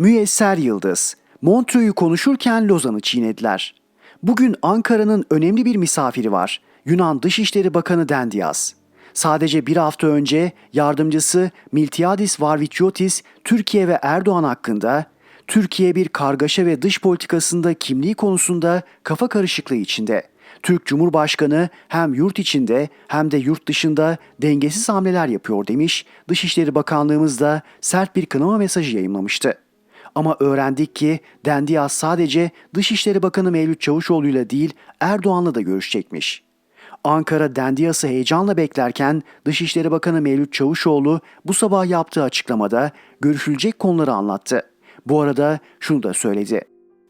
Müyesser Yıldız, Montreux'u konuşurken Lozan'ı çiğnediler. Bugün Ankara'nın önemli bir misafiri var. Yunan Dışişleri Bakanı Dendias. Sadece bir hafta önce yardımcısı Miltiadis Varviciotis Türkiye ve Erdoğan hakkında Türkiye bir kargaşa ve dış politikasında kimliği konusunda kafa karışıklığı içinde. Türk Cumhurbaşkanı hem yurt içinde hem de yurt dışında dengesiz hamleler yapıyor demiş. Dışişleri Bakanlığımız da sert bir kınama mesajı yayınlamıştı. Ama öğrendik ki Dendias sadece Dışişleri Bakanı Mevlüt Çavuşoğlu'yla değil Erdoğan'la da görüşecekmiş. Ankara Dendias'ı heyecanla beklerken Dışişleri Bakanı Mevlüt Çavuşoğlu bu sabah yaptığı açıklamada görüşülecek konuları anlattı. Bu arada şunu da söyledi.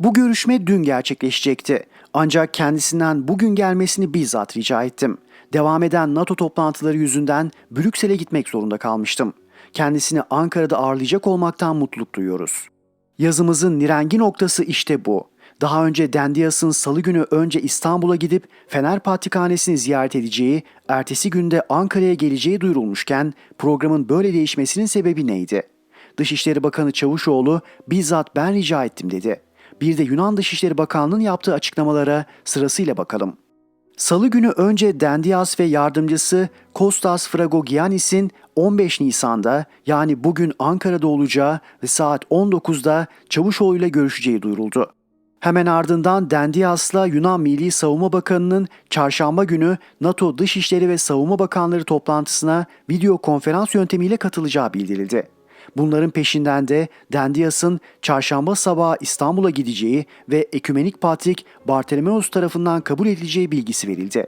Bu görüşme dün gerçekleşecekti. Ancak kendisinden bugün gelmesini bizzat rica ettim. Devam eden NATO toplantıları yüzünden Brüksel'e gitmek zorunda kalmıştım. Kendisini Ankara'da ağırlayacak olmaktan mutluluk duyuyoruz. Yazımızın nirengi noktası işte bu. Daha önce Dendias'ın salı günü önce İstanbul'a gidip Fener Patrikhanesi'ni ziyaret edeceği, ertesi günde Ankara'ya geleceği duyurulmuşken programın böyle değişmesinin sebebi neydi? Dışişleri Bakanı Çavuşoğlu bizzat ben rica ettim dedi. Bir de Yunan Dışişleri Bakanlığı'nın yaptığı açıklamalara sırasıyla bakalım. Salı günü önce Dendias ve yardımcısı Kostas Fragogiannis'in 15 Nisan'da yani bugün Ankara'da olacağı ve saat 19'da Çavuşoğlu ile görüşeceği duyuruldu. Hemen ardından Dendias'la Yunan Milli Savunma Bakanı'nın çarşamba günü NATO Dışişleri ve Savunma Bakanları toplantısına video konferans yöntemiyle katılacağı bildirildi. Bunların peşinden de Dendias'ın çarşamba sabahı İstanbul'a gideceği ve Ekümenik Patrik Bartolomeos tarafından kabul edileceği bilgisi verildi.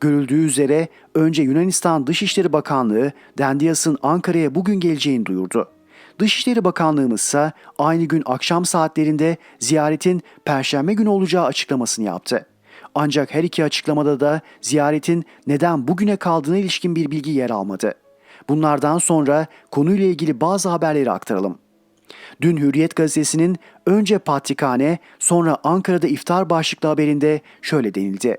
Görüldüğü üzere önce Yunanistan Dışişleri Bakanlığı Dendias'ın Ankara'ya bugün geleceğini duyurdu. Dışişleri Bakanlığımız ise aynı gün akşam saatlerinde ziyaretin Perşembe günü olacağı açıklamasını yaptı. Ancak her iki açıklamada da ziyaretin neden bugüne kaldığına ilişkin bir bilgi yer almadı. Bunlardan sonra konuyla ilgili bazı haberleri aktaralım. Dün Hürriyet gazetesinin önce Patrikhane sonra Ankara'da iftar başlıklı haberinde şöyle denildi.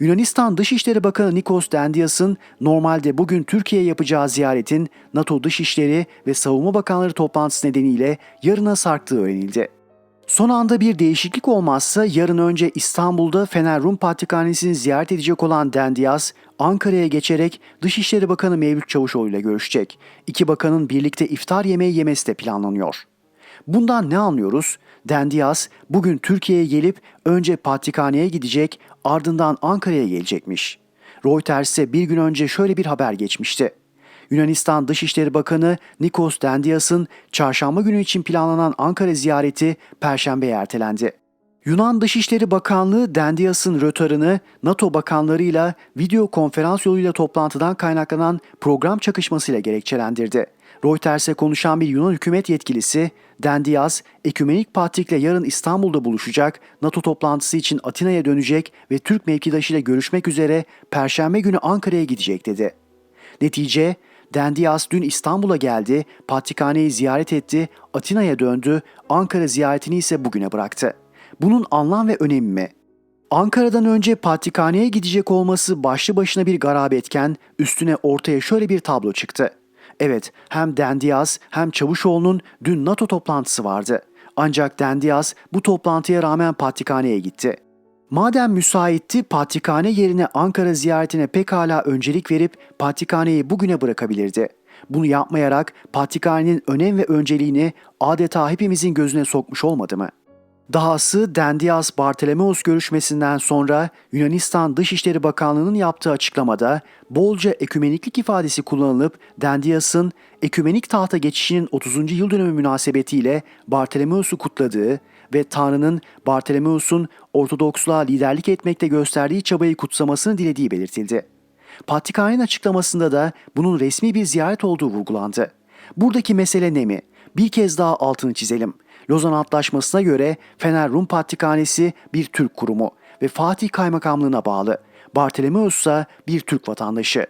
Yunanistan Dışişleri Bakanı Nikos Dendias'ın normalde bugün Türkiye yapacağı ziyaretin NATO Dışişleri ve Savunma Bakanları toplantısı nedeniyle yarına sarktığı öğrenildi. Son anda bir değişiklik olmazsa yarın önce İstanbul'da Fener Rum Patrikhanesi'ni ziyaret edecek olan Dendias, Ankara'ya geçerek Dışişleri Bakanı Mevlüt Çavuşoğlu ile görüşecek. İki bakanın birlikte iftar yemeği yemesi de planlanıyor. Bundan ne anlıyoruz? Dendias bugün Türkiye'ye gelip önce Patrikhane'ye gidecek ardından Ankara'ya gelecekmiş. Reuters ise bir gün önce şöyle bir haber geçmişti. Yunanistan Dışişleri Bakanı Nikos Dendias'ın çarşamba günü için planlanan Ankara ziyareti perşembeye ertelendi. Yunan Dışişleri Bakanlığı Dendias'ın rötarını NATO bakanlarıyla video konferans yoluyla toplantıdan kaynaklanan program çakışmasıyla gerekçelendirdi. Reuters'e konuşan bir Yunan hükümet yetkilisi, Dendias, Ekümenik Patrik'le yarın İstanbul'da buluşacak, NATO toplantısı için Atina'ya dönecek ve Türk mevkidaşıyla görüşmek üzere Perşembe günü Ankara'ya gidecek dedi. Netice, Dendias dün İstanbul'a geldi, Patrikhane'yi ziyaret etti, Atina'ya döndü, Ankara ziyaretini ise bugüne bıraktı. Bunun anlam ve önemi mi? Ankara'dan önce Patrikhane'ye gidecek olması başlı başına bir garabetken üstüne ortaya şöyle bir tablo çıktı. Evet, hem Dendias hem Çavuşoğlu'nun dün NATO toplantısı vardı. Ancak Dendias bu toplantıya rağmen Patrikhane'ye gitti. Madem müsaitti Patrikhane yerine Ankara ziyaretine pekala öncelik verip Patrikhane'yi bugüne bırakabilirdi. Bunu yapmayarak Patrikhane'nin önem ve önceliğini adeta hepimizin gözüne sokmuş olmadı mı? Dahası Dendias Bartolomeos görüşmesinden sonra Yunanistan Dışişleri Bakanlığı'nın yaptığı açıklamada bolca ekümeniklik ifadesi kullanılıp Dendias'ın ekümenik tahta geçişinin 30. yıl dönümü münasebetiyle Bartolomeos'u kutladığı ve Tanrı'nın Bartolomeos'un Ortodoksluğa liderlik etmekte gösterdiği çabayı kutsamasını dilediği belirtildi. Patrikhane'nin açıklamasında da bunun resmi bir ziyaret olduğu vurgulandı. Buradaki mesele ne mi? Bir kez daha altını çizelim. Lozan Antlaşması'na göre Fener Rum Patrikhanesi bir Türk kurumu ve Fatih Kaymakamlığı'na bağlı. Bartolomeos ise bir Türk vatandaşı.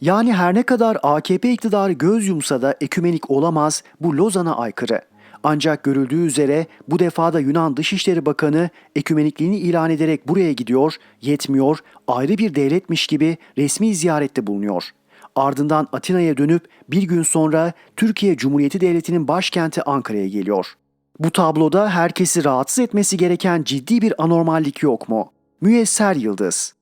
Yani her ne kadar AKP iktidarı göz yumsa da ekümenik olamaz bu Lozan'a aykırı. Ancak görüldüğü üzere bu defada Yunan Dışişleri Bakanı ekümenikliğini ilan ederek buraya gidiyor, yetmiyor, ayrı bir devletmiş gibi resmi ziyarette bulunuyor. Ardından Atina'ya dönüp bir gün sonra Türkiye Cumhuriyeti Devleti'nin başkenti Ankara'ya geliyor. Bu tabloda herkesi rahatsız etmesi gereken ciddi bir anormallik yok mu? Müyesser Yıldız